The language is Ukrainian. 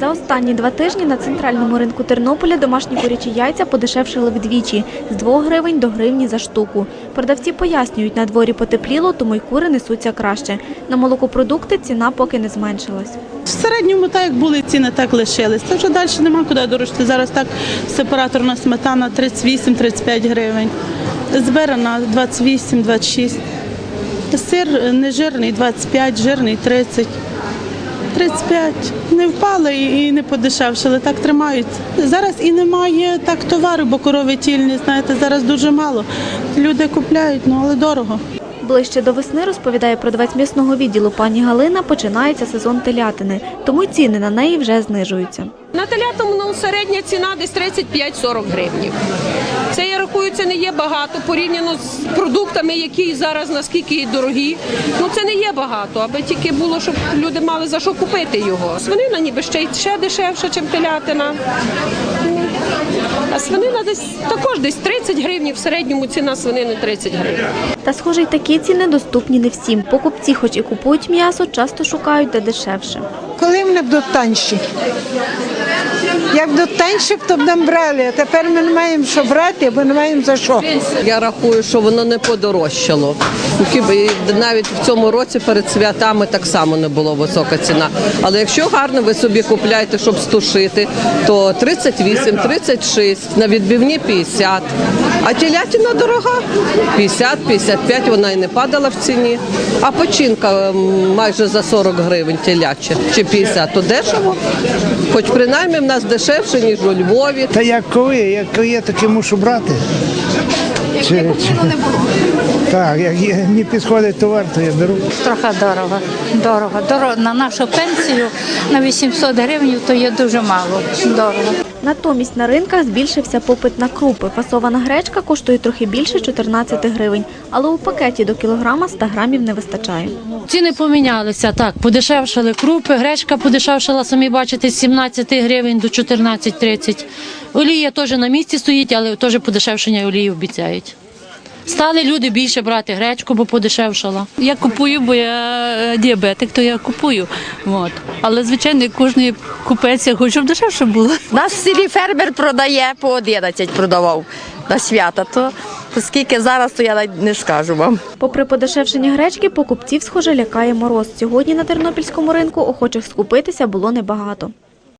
За останні два тижні на центральному ринку Тернополя домашні курячі яйця подешевшили вдвічі – з 2 гривень до гривні за штуку. Продавці пояснюють, на дворі потепліло, тому й кури несуться краще. На молокопродукти ціна поки не зменшилась. В середньому так як були ціни, так лишились. Та вже далі нема куди дорожчати. Зараз так сепараторна сметана 38-35 гривень. Збирана 28-26. Сир нежирний 25, жирний 30. 35. Не впали і не подешевшили, так тримають. Зараз і немає так товару, бо корови тільні, знаєте, зараз дуже мало. Люди купляють, ну але дорого. Ближче до весни, розповідає продавець м'ясного відділу пані Галина, починається сезон телятини, тому ціни на неї вже знижуються. На телятому середня ціна десь 35-40 гривень. Це я рахую, це не є багато порівняно з продуктами, які зараз наскільки дорогі. Ну це не є багато, аби тільки було, щоб люди мали за що купити його. Свинина ніби ще ще дешевша, ніж телятина. А свинина десь також десь 30 гривень, в середньому ціна свинини 30 гривень. Та, схоже, й такі ціни доступні не всім. Покупці, хоч і купують м'ясо, часто шукають де дешевше. Коли вони будуть танші? Як будуть танші, то б нам брали. А тепер ми не маємо що брати, бо не маємо за що. Я рахую, що воно не подорожчало. Ну, навіть в цьому році перед святами так само не було висока ціна. Але якщо гарно ви собі купляєте, щоб стушити, то 38, 36, на відбивні 50. А телятина дорога 50, 55, вона і не падала в ціні. А починка майже за 40 гривень теляча чи 50, то дешево. Хоч принаймні в нас дешевше, ніж у Львові. Та як коли, як є, таке мушу брати. Чи, чи... Так, як є, не підходить товар, то я беру. Трохи дорого. Дорого. Дорого. На нашу пенсію на 800 гривень то є дуже мало. Дорого. Натомість на ринках збільшився попит на крупи. Фасована гречка коштує трохи більше 14 гривень, але у пакеті до кілограма 100 грамів не вистачає. Ціни помінялися так. Подешевшали крупи, гречка подешевшала, самі бачите, з 17 гривень до 14,30. Олія теж на місці стоїть, але теж подешевшення олії обіцяють. Стали люди більше брати гречку, бо подешевшала. Я купую, бо я е, діабетик, то я купую. От. Але звичайно, кожен купець я хочу, щоб дешевше було. Нас в селі фермер продає по 11 продавав на свята. То оскільки зараз, то я навіть не скажу вам. Попри подешевшення гречки, покупців, схоже, лякає мороз. Сьогодні на тернопільському ринку охочих скупитися було небагато.